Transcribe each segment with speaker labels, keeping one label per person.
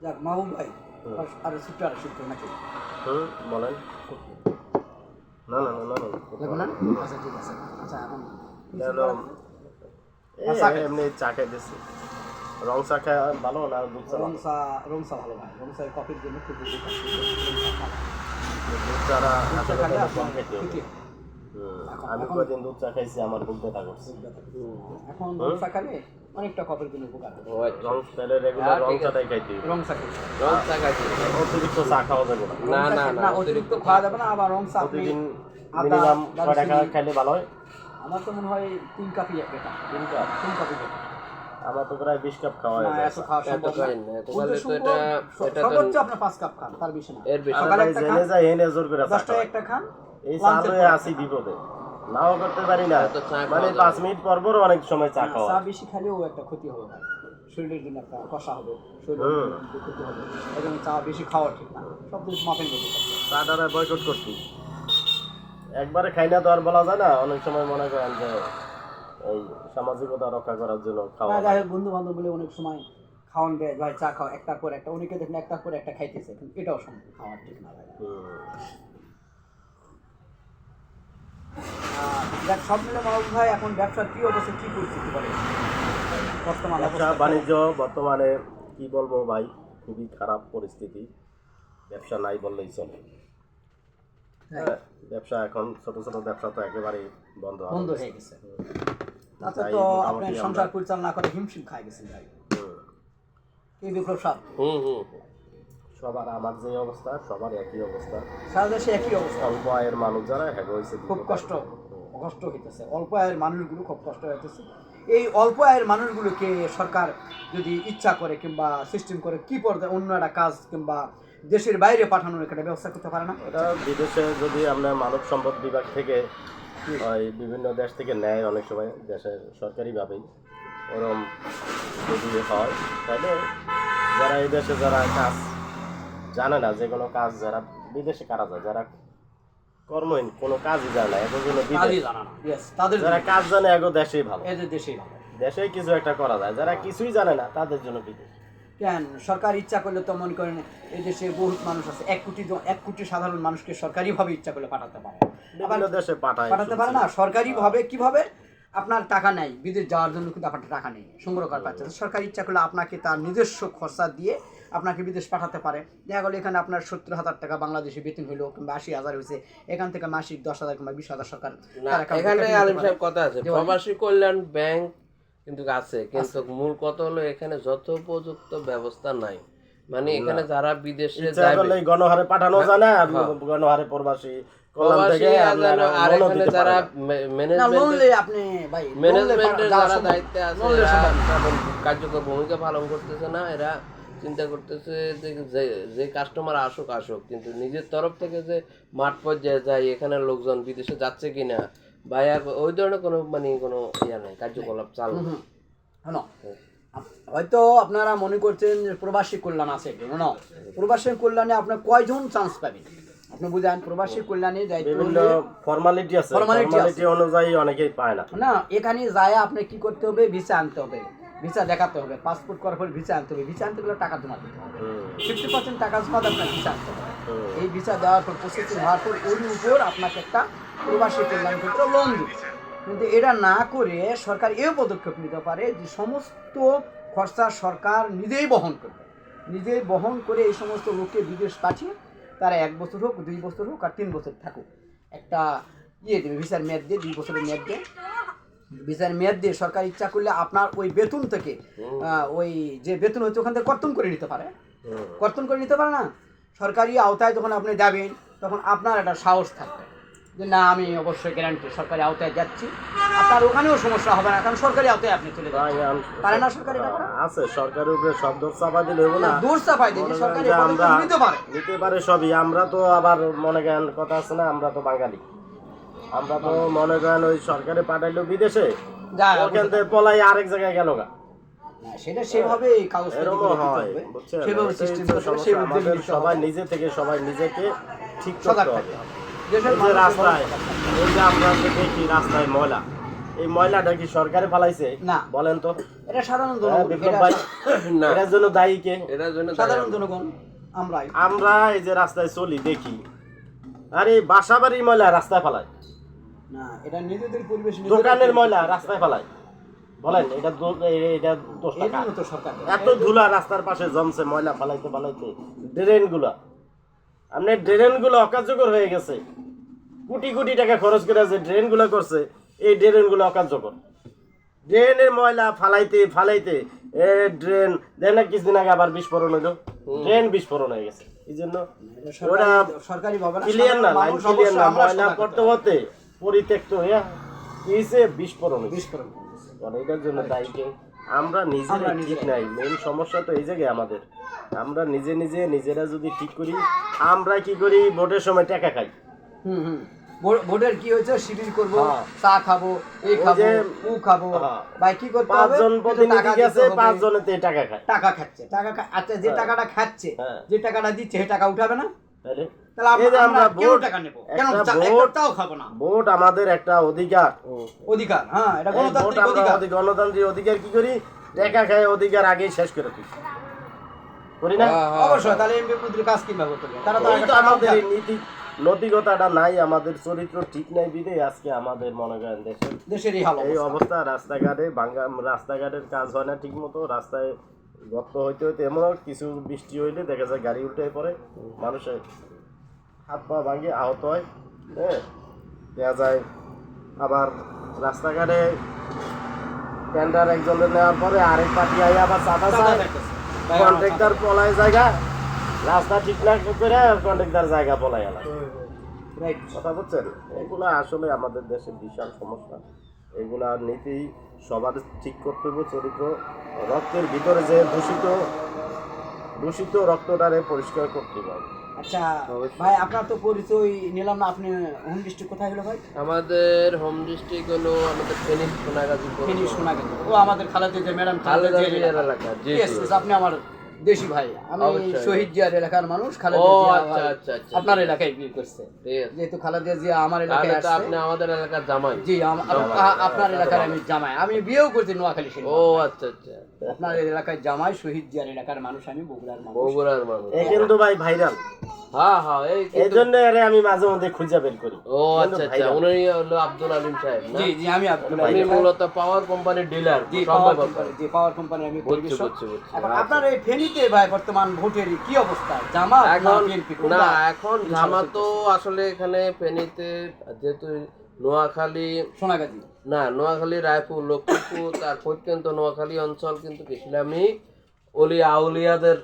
Speaker 1: যাক মাহবুব ভাই। আর- ছোট্ট আর ছোট্ট নাকি?
Speaker 2: হুম বলেন। না না না না না
Speaker 1: আচ্ছা ঠিক আছে। আচ্ছা এখন।
Speaker 2: এমনি চা খাইতেছি রং চা খায় ভালো না দুধ চা ভালো?
Speaker 1: কফির জন্য খুব
Speaker 2: দুধ
Speaker 1: আপনার
Speaker 2: খেতে হবে। আমি কদিন দুধ চা খাইছি আমার বুক ব্যথা করছে।
Speaker 1: এখন রংসা খেলে অনেকটা কফির জন্য উপকার
Speaker 2: রং তাহলে রেগুলার রং চাটাই খাইতে হবে।
Speaker 1: রংসা খেলে
Speaker 3: রং চা খাইছি
Speaker 2: অতিরিক্ত চা খাওয়া যাবে না।
Speaker 3: না না না
Speaker 1: অতিরিক্ত খাওয়া যাবে না আবার রংসা আপনি
Speaker 2: প্রতিদিন মিনিমাম ছয় টাকা খাইলে ভালো হয়?
Speaker 1: আমার তো মনে হয় তিন কাপই এক বেটা
Speaker 2: তিন কাপ?
Speaker 1: তিন কাপই
Speaker 2: আমার তো প্রায় বিশ কাপ খাওয়া
Speaker 1: না
Speaker 2: হয়ে
Speaker 1: এত খাওয়া
Speaker 3: এত
Speaker 1: সম্ভব
Speaker 3: খাই
Speaker 1: না
Speaker 3: খাইলে তো এটা- এটা তো-
Speaker 1: সর্বোচ্চ আপনার পাঁচ কাপ খান তার বেশি না।
Speaker 3: এর বেশি
Speaker 1: সকালে একটা
Speaker 2: জেনে
Speaker 1: খান
Speaker 2: এনে জোর করে চা
Speaker 1: দশটায়
Speaker 2: খাওয়াই।
Speaker 1: একটা খান
Speaker 2: এই চা লয়ে আসি বিপদে। নাও করতে পারি না। মানে পাঁচ মিনিট পর পর অনেক সময় চা খাওয়া।
Speaker 1: চা বেশি খেলেও একটা ক্ষতি হবে ভাই শরীরের জন্য একটা কষা হবে। শরীরের জন্য ক্ষতি হবে। চা বেশি খাওয়া ঠিক না। সব কিছু মাপেন বেশি খাচ্ছে
Speaker 2: চাটারে বয়কট করছি। একবারে খাই না তো আর বলা যায় না। অনেক সময় মনে করেন যে এই সামাজিকতা রক্ষা করার জন্য খাওয়া
Speaker 1: যাই হোক বন্ধু বান্ধব বলে অনেক সময় খাওয়ান দেয় ভাই চা খাও একটা পর একটা অনেকে দেখেন একটা পর একটা খাইতেছে কিন্তু এটাও সম্ভব খাওয়ার ঠিক না ভাই
Speaker 2: হুম।
Speaker 1: আহ, দেখ সব মিলে মাহবুব ভাই এখন ব্যবসার কি অবস্থা কি পরিস্থিতি বলে বর্তমান
Speaker 2: ব্যবসা বাণিজ্য বর্তমানে কি বলব ভাই খুবই খারাপ পরিস্থিতি। ব্যবসা নাই বললেই চলে।
Speaker 1: হ্যাঁ,
Speaker 2: ব্যবসা এখন ছোট ছোট ব্যবসা তো একেবারেই বন্ধ
Speaker 1: বন্ধ হয়ে গেছে। তাতে তো আপনি সংসার পরিচালনা করে হিমশিম খাই গেছেন ভাই। এই বিপ্লব সাহেব
Speaker 3: হুম হুম
Speaker 2: সবার আমার যে অবস্থা সবার একই অবস্থা।
Speaker 1: সারা দেশে একই অবস্থা।
Speaker 2: অল্প আয়ের মানুষ যারা হ্যাঁ হয়েছে
Speaker 1: খুব কষ্ট। কষ্ট হইতেছে, অল্প আয়ের মানুষগুলো খুব কষ্ট হইতেছে। এই অল্প আয়ের মানুষগুলোকে সরকার যদি ইচ্ছা করে কিংবা সিস্টেম করে, কি পর্যায়ে অন্য একটা কাজ কিংবা দেশের বাইরে পাঠানোর একটা ব্যবস্থা করতে পারে না?
Speaker 2: এটা বিদেশে যদি আমরা মানব সম্পদ বিভাগ থেকে বিভিন্ন দেশ থেকে নেয় অনেক সময়, দেশের সরকারিভাবেই ওরম যদি হয়, তাহলে যারা এই দেশে যারা কাজ জানে না যে কোনো কাজ যারা বিদেশে কারা যায়, যারা কর্মহীন কোনো কাজই জানে না এখন জন্য
Speaker 1: কাজই জানা না। তাদের
Speaker 2: যারা কাজ জানে এগো দেশেই ভালো।
Speaker 1: এদের দেশেই ভালো।
Speaker 2: দেশেই কিছু একটা করা যায়। যারা কিছুই জানে না তাদের জন্য বিদেশ।
Speaker 1: কেন? সরকার ইচ্ছা করলে তো মনে করেন এই দেশে বহুত মানুষ আছে। এক কোটি এক কোটি সাধারণ মানুষকে সরকারিভাবে ইচ্ছা করলে পাঠাতে পারে।
Speaker 2: বিভিন্ন দেশে পাঠায়
Speaker 1: পাঠাতে পারে না? সরকারিভাবে কীভাবে? আপনার টাকা নেই বিদেশ যাওয়ার জন্য কিন্তু আপনার টাকা নেই সংগ্রহ করার পাচ্ছে সরকার ইচ্ছা করলে আপনাকে তার নিজস্ব খরচা দিয়ে আপনাকে বিদেশ পাঠাতে পারে। দেখা গেলো এখানে আপনার সত্তর হাজার টাকা বাংলাদেশে বেতন হইল কিংবা আশি হাজার হয়েছে এখান থেকে মাসিক দশ হাজার কিংবা বিশ হাজার সরকার
Speaker 3: এখানে আলিম সাহেব কথা আছে প্রবাসী কল্যাণ ব্যাংক কিন্তু আছে কিন্তু মূল কথা হলো এখানে যত উপযুক্ত ব্যবস্থা নাই। মানে এখানে যারা বিদেশে যাবে
Speaker 2: গণহারে পাঠানো যায় না
Speaker 3: হ্যাঁ।
Speaker 2: গণহারে প্রবাসী
Speaker 3: যারা কার্যকর ভূমিকা পালন করতেছে না এরা চিন্তা করতেছে যে যে- কাস্টমার আসুক আসুক। কিন্তু নিজের তরফ থেকে যে মাঠ পর্যায়ে যায় এখানে লোকজন বিদেশে যাচ্ছে কিনা বা ওই ধরনের কোনো মানে কোনো ইয়া নাই কার্যকলাপ চালু।
Speaker 1: হয়তো আপনারা মনে করছেন যে প্রবাসী কল্যাণ আছে না। প্রবাসী কল্যাণে আপনার কয়জন চান্স পাবেন? আপনি বুঝেন প্রবাসী কল্যাণে
Speaker 2: ফর্মালিটি আছে। ফর্মালিটি অনুযায়ী অনেকেই পায় না।
Speaker 1: না এখানে যায় আপনি কি করতে হবে? ভিসা আনতে হবে। ভিসা দেখাতে হবে। পাসপোর্ট করার পর ভিসা আনতে হবে। ভিসা আনতে গেলে টাকা জমা দিতে হবে। ফিফটি পার্সেন্ট টাকা জমা আপনার ভিসা আনতে হবে। এই ভিসা দেওয়ার পর প্রসেসিং হওয়ার পর ওর উপর আপনাকে একটা প্রবাসী কল্যাণ ক্ষেত্রে লোন দিবে কিন্তু এটা না করে সরকার এও পদক্ষেপ নিতে পারে যে সমস্ত খরচা সরকার নিজেই বহন করবে। নিজেই বহন করে এই সমস্ত লোককে বিদেশ পাঠিয়ে তারা এক বছর হোক দুই বছর হোক আর তিন বছর থাকুক। একটা ইয়ে দেবে ভিসার মেয়াদ দিয়ে দুই বছরের মেয়াদ দিয়ে। ভিসার মেয়াদ দিয়ে সরকার ইচ্ছা করলে আপনার ওই বেতন থেকে ওই যে বেতন হচ্ছে ওখান থেকে কর্তন করে নিতে পারে। কর্তন করে নিতে পারে না? সরকারি আওতায় যখন আপনি যাবেন তখন আপনার একটা সাহস থাকবে। যে না আমি অবশ্যই গ্যারান্টি সরকারি আওতায় যাচ্ছি। আপনার ওখানেও সমস্যা হবে না কারণ সরকারি আওতায় আপনি চলে যাবেন পারে না সরকারি
Speaker 2: আছে সরকারের উপরে সব দোষ চাপা দিলে হইব না।
Speaker 1: দূর চাপাই
Speaker 2: করেন
Speaker 1: সরকারি
Speaker 2: আমরা
Speaker 1: নিতে পারে।
Speaker 2: নিতে পারে সবই। আমরা তো আবার মনে করেন কথা আছে না আমরা তো বাঙালি। আমরা তো মনে করেন ওই সরকারে পাঠাইলো বিদেশে।
Speaker 1: যা
Speaker 2: ওখান থেকে পলাই আরেক জায়গায় গেল গা।
Speaker 1: না, সেটা সেভাবে কাগজ
Speaker 2: হয়
Speaker 1: সেভাবে হবে।
Speaker 2: সবাই নিজে থেকে সবাই নিজেকে ঠিক করতে হবে। রাস্তায় এই যে আমরা দেখি রাস্তায় ময়লা এই ময়লাটা কি সরকারে ফালাইছে?
Speaker 1: না।
Speaker 2: বলেন তো।
Speaker 1: এটা সাধারণ
Speaker 2: হ্যাঁ,
Speaker 1: জনগণ
Speaker 2: ভাই এটার জন্য দায়ী কে?
Speaker 3: এটার জন্য
Speaker 1: সাধারণ জনগণ আমরাই।
Speaker 2: আমরা এই যে রাস্তায় চলি দেখি। আরে বাসা বাড়ির ময়লা রাস্তায় ফালায়।
Speaker 1: না এটা নিজেদের পরিবেশ
Speaker 2: দোকানের ময়লা রাস্তায় ফালায়। বলেন এটা এটা দোষ এত ধুলা রাস্তার পাশে জমছে ময়লা ফালাইতে ফালাইতে ড্রেনগুলা। আপনার ড্রেনগুলো অকার্যকর হয়ে গেছে। কোটি কোটি টাকা খরচ করে যে ড্রেনগুলো করছে এই ড্রেনগুলো অকার্যকর। ড্রেনের ময়লা ফালাইতে ফালাইতে এ ড্রেন দেন না কিছুদিন আগে আবার বিস্ফোরণ হইল। ড্রেন বিস্ফোরণ হয়ে গেছে। এই জন্য ওরা
Speaker 1: সরকারি-
Speaker 2: ক্লিয়ার না লাইন ক্লিয়ার না ময়লা করতে
Speaker 1: হতে
Speaker 2: পরিত্যক্ত কিসে বিস্ফোরণ
Speaker 1: বিস্ফোরণ
Speaker 2: এটার জন্য দায়ী? আমরা নিজেরা ঠিক নাই। মেইন সমস্যা তো এই জায়গায় আমাদের। আমরা নিজে নিজে নিজেরা যদি ঠিক করি আমরা কি করি? ভোটের সময় টাকা খাই।
Speaker 1: হুম হুম। ভোটের কি হয়েছে? শিবির করব
Speaker 2: হ্যাঁ।
Speaker 1: চা খাব এই খাব
Speaker 2: যে-
Speaker 1: খাব।
Speaker 2: হ্যাঁ।
Speaker 1: ভাই কি করতে হবে?
Speaker 2: পাঁচজন প্রতিনিধি গেছে
Speaker 1: হবে।
Speaker 2: পাঁচ জনেতে টাকা খায়।
Speaker 1: টাকা খাচ্ছে টাকা আচ্ছা যে
Speaker 2: হ্যাঁ।
Speaker 1: টাকাটা খাচ্ছে। যে টাকাটা দিচ্ছে সে টাকা উঠাবে না?
Speaker 2: তাহলে
Speaker 1: তাহলে
Speaker 2: এই যে
Speaker 1: আমরা আমরা
Speaker 2: আমরা
Speaker 1: কেউ
Speaker 2: ভোট
Speaker 1: টাকা নেব? কেন
Speaker 2: একটা
Speaker 1: চা-
Speaker 2: ভোট
Speaker 1: একটা চাও খাব না?
Speaker 2: ভোট আমাদের একটা অধিকার।
Speaker 1: অধিকার হ্যাঁ এটা গণতান্ত্রিক অধিকার।
Speaker 2: অধি- গণতান্ত্রিক অধিকার কি করি? টাকা খায় অধিকার আগেই শেষ করে দিই। করি না?
Speaker 1: অবশ্যই তাহলে এমপি মন্ত্রী কাজ কীভাবে করবে তারা তো
Speaker 2: এই
Speaker 1: আগে
Speaker 2: তো
Speaker 1: টাকা
Speaker 2: আমাদের নীতি নৈতিকতাটা নাই আমাদের চরিত্র ঠিক নাই বিদে আজকে আমাদের মনে করেন দেশের
Speaker 1: দেশেরই হাল
Speaker 2: এই
Speaker 1: অবস্থা।
Speaker 2: অবস্থা রাস্তাঘাটে ভাঙ্গা রাস্তাঘাটের কাজ হয় না ঠিক মতো রাস্তায় গর্ত হইতে হইতে এমন কিছু বৃষ্টি হইলে দেখা যায় গাড়ি উল্টে পড়ে মানুষের হাত পা ভাঙে আহত হয় হ্যাঁ দেখা যায়। আবার রাস্তাঘাটে টেন্ডার একজনের নেওয়ার পরে আরেক পার্টি আই আবার চাঁদা চায়। কন্ট্রাক্টর পলায় জায়গা রাস্তা ঠিক না করে কন্ট্রাক্টর জায়গা পলায়
Speaker 1: Right.
Speaker 2: কথা বলছেন এগুলো আসলে আমাদের দেশের বিশাল সমস্যা। এগুলা নীতি সবার ঠিক করতে হবে চরিত্র রক্তের ভিতরে যে দূষিত দূষিত রক্তটারে পরিষ্কার করতে হবে
Speaker 1: আচ্ছা ভাই আপনার তো পরিচয় নিলাম না আপনি হোম ডিস্ট্রিক্ট কোথায় হলো ভাই?
Speaker 3: আমাদের হোম ডিস্ট্রিক্ট হলো আমাদের ফেনী সোনাগাজী
Speaker 1: ফেনী শোনা গেল ও আমাদের খালাতে যে ম্যাডাম
Speaker 3: খালেদা জিয়ার এলাকা। জি
Speaker 1: আপনি আমার দেশি ভাই। আমি শহীদ জিয়ার এলাকার মানুষ খালেদা জিয়া
Speaker 3: আচ্ছা, আচ্ছা, আচ্ছা।
Speaker 1: আপনার এলাকায় বিয়ে করছে। যেহেতু খালেদা জিয়া আমার এলাকায় আসছে।
Speaker 3: আপনি আমাদের এলাকার জামাই।
Speaker 1: জি আপনার এলাকার আমি জামাই। আমি বিয়েও করছি নোয়াখালী
Speaker 3: ও আচ্ছা আচ্ছা।
Speaker 1: আপনার এলাকায় জামাই শহীদ জিয়ার এলাকার মানুষ আমি বগুড়ার মানুষ।
Speaker 3: বগুড়ার মানুষ।
Speaker 2: এ কিন্তু ভাই ভাইরাল।
Speaker 3: হ্যাঁ হ্যাঁ এই
Speaker 2: এই জন্য আরে আমি মাঝে মধ্যে খুঁজে বের করি।
Speaker 3: ও আচ্ছা আচ্ছা উনি হলো আব্দুল আলিম সাহেব না?
Speaker 1: জি জি আমি আব্দুল আলিম।
Speaker 3: মূলত পাওয়ার কোম্পানির dealer
Speaker 1: G power company G power company আমি
Speaker 3: বুঝছি, বুঝছি।
Speaker 1: এখন আপনার এই ফেনীতে ভাই বর্তমান ভোটের কি অবস্থা? জামাত না
Speaker 3: এখন না এখন জামা তো আসলে এখানে ফেনীতে যেহেতু নোয়াখালী
Speaker 1: সোনাগাজী।
Speaker 3: না নোয়াখালী রায়পুর লক্ষ্মীপুর তার পর্যন্ত নোয়াখালী অঞ্চল কিন্তু ইসলামিক অলি আউলিয়াদের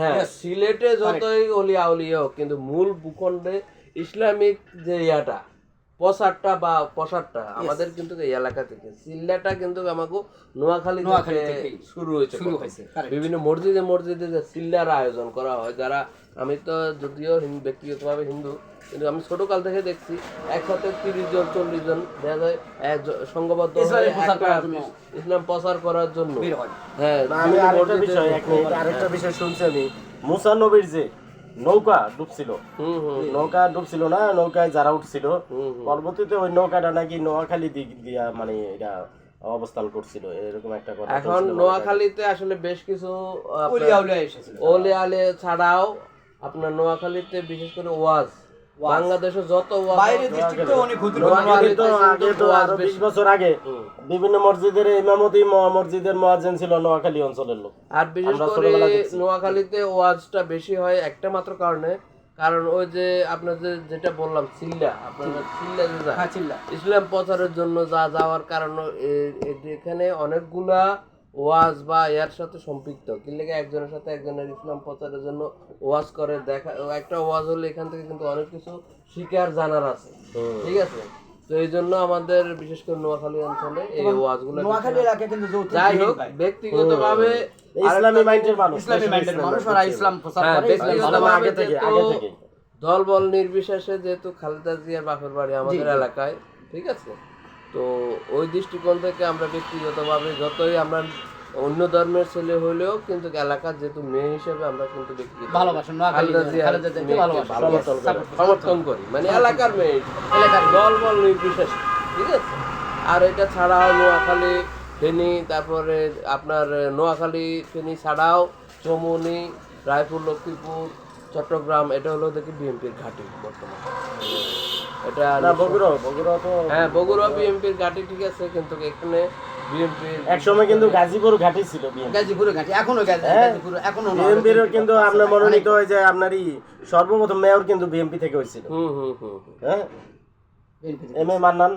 Speaker 3: হ্যাঁ সিলেটে যতই অলি আউলিয়া হোক কিন্তু মূল ভূখণ্ডে ইসলামিক যে ইয়াটা প্রসারটা বা প্রসারটা আমাদের কিন্তু এই এলাকা থেকে। সিল্লাটা কিন্তু আমাকে নোয়াখালী থেকে শুরু হয়েছে
Speaker 1: শুরু হয়েছে,
Speaker 3: বিভিন্ন মসজিদে মসজিদে যে সিল্লার আয়োজন করা হয় যারা আমি তো যদিও ব্যক্তিগতভাবে হিন্দু কিন্তু আমি ছোটকাল থেকে দেখছি একসাথে তিরিশ জন চল্লিশ জন দেখা যায় সংঘবদ্ধ
Speaker 1: ইসলামের প্রচার
Speaker 3: একটা
Speaker 1: করার জন্য।
Speaker 3: ইসলাম প্রচার করার জন্য।
Speaker 1: হ্যাঁ।
Speaker 2: আমি বিষয় আরেকটা বিষয় শুনছি আমি। মুসা নবীর যে নৌকা ডুবছিল।
Speaker 3: হুম হুম
Speaker 2: নৌকা ডুবছিল না নৌকায় যারা উঠছিল।
Speaker 3: হুম হুম।
Speaker 2: পরবর্তীতে ওই নৌকাটা নাকি নোয়াখালী দিক দিয়া মানে এটা অবস্থান করছিল এরকম একটা কথা
Speaker 3: এখন নোয়াখালীতে আসলে বেশ কিছু
Speaker 1: ওলি আউলিয়া এসেছিল।
Speaker 3: ওলে আলে ছাড়াও আপনার নোয়াখালীতে বিশেষ করে ওয়াজ বাংলাদেশে যত
Speaker 1: বাইরে ডিস্ট্রিক্টে অনেক
Speaker 2: আগে তো
Speaker 3: ওয়াজ
Speaker 2: আরও বিশ।
Speaker 3: বেশি।
Speaker 2: বছর আগে বিভিন্ন মসজিদের ইমামতি মসজিদের মহাজেন ছিল নোয়াখালী অঞ্চলের লোক।
Speaker 3: আর বিশেষ করে নোয়াখালীতে ওয়াজটা বেশি হয় একটা মাত্র কারণে। কারণ ওই যে আপনার যে যেটা বললাম সিল্লা আপনার সিল্লা যে যায়,
Speaker 1: হ্যাঁ
Speaker 3: ইসলাম প্রচারের জন্য যা যাওয়ার কারণে এখানে অনেকগুলা ওয়াজ বা এর সাথে সম্পৃক্ত। কিন্তু একজনের সাথে একজনের ইসলাম প্রচারের জন্য ওয়াজ করে দেখা একটা ওয়াজ হলে এখান থেকে কিন্তু অনেক কিছু শিকার জানার আছে। ঠিক আছে? তো এই জন্য আমাদের বিশেষ করে নোয়াখালী অঞ্চলে এই ওয়াজগুলো
Speaker 1: নোয়াখালী এলাকায় কিন্তু যৌথ
Speaker 3: যাই হোক। ব্যক্তিগতভাবে
Speaker 2: ইসলামী মাইন্ডের মানুষ
Speaker 1: ইসলামী মাইন্ডের মানুষ আর ইসলাম প্রচার
Speaker 3: হ্যাঁ,
Speaker 1: করে
Speaker 2: আগে থেকে, আগে থেকেই।
Speaker 3: দল নির্বিশেষে যেহেতু খালেদা জিয়ার বাপের বাড়ি আমাদের এলাকায় ঠিক আছে? তো ওই দৃষ্টিকোণ থেকে আমরা ব্যক্তিগতভাবে যতই আমরা অন্য ধর্মের ছেলে হলেও কিন্তু এলাকার যেহেতু মেয়ে হিসেবে আমরা কিন্তু। সমর্থন করি।
Speaker 1: support-
Speaker 3: সমর্থন করি মানে এলাকার মেয়ে
Speaker 1: এলাকার
Speaker 3: দল বল নির্বিশেষে ঠিক আছে আর এটা ছাড়াও নোয়াখালী ফেনী তারপরে আপনার নোয়াখালী ফেনী ছাড়াও চমুনি রায়পুর লক্ষ্মীপুর চট্টগ্রাম এটা হলো দেখি বিএনপির ঘাঁটি বর্তমানে এটা
Speaker 2: না বগুড়া বগুড়া তো
Speaker 3: হ্যাঁ বগুড়া বিএনপির ঘাঁটি ঠিক আছে কিন্তু এখানে বিএনপির
Speaker 2: এক সময় কিন্তু গাজীপুর ঘাটি ছিল
Speaker 1: গাজীপুরে ঘাটি এখনও
Speaker 2: হ্যাঁ।
Speaker 1: গাজীপুরে
Speaker 2: এখনও কিন্তু আপনার মনোনীত হয় যে আপনারই সর্বপ্রথম মেয়র কিন্তু বিএনপি থেকে হয়েছিল।
Speaker 3: হুম হুম হুম।
Speaker 2: হ্যাঁ? M A Mannan.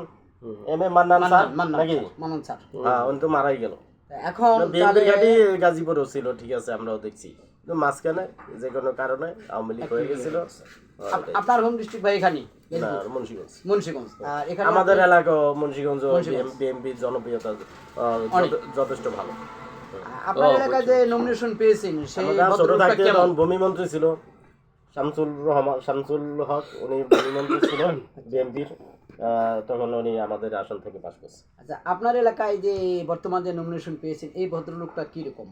Speaker 2: M A Mannan sir নাকি?
Speaker 1: মান্নান স্যার।
Speaker 2: হ্যাঁ উনি তো মারাই গেল।
Speaker 1: এখন
Speaker 2: ঘাটি গাজীপুরও ছিল ঠিক আছে আমরাও দেখছি। কিন্তু মাঝখানে যে কোনো কারণে আওয়ামী লীগ হয়ে গেছিল।
Speaker 1: আপনার হোম ডিস্ট্রিক্ট ভাই এখানে
Speaker 2: মুন্সিগঞ্জ।
Speaker 1: মুন্সিগঞ্জ। এখানে
Speaker 2: আমাদের এলাকা মুন্সিগঞ্জ। বিএনপির জনপ্রিয়তা যথেষ্ট ভালো।
Speaker 1: আপনার এলাকায় যে নমিনেশন পেয়েছেন সেই
Speaker 2: ছোট থাকতে তখন ভূমিমন্ত্রী ছিল শামসুল রহমান শামসুল হক উনি ভূমিমন্ত্রী ছিলেন বিএনপির তখন উনি আমাদের আসন থেকে পাশ করছে।
Speaker 1: আচ্ছা আপনার এলাকায় যে বর্তমান যে নমিনেশন পেয়েছেন এই ভদ্রলোকটা কীরকম?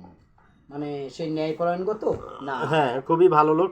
Speaker 1: মানে সেই ন্যায়পরায়ণগত? না?
Speaker 2: হ্যাঁ খুবই ভালো লোক।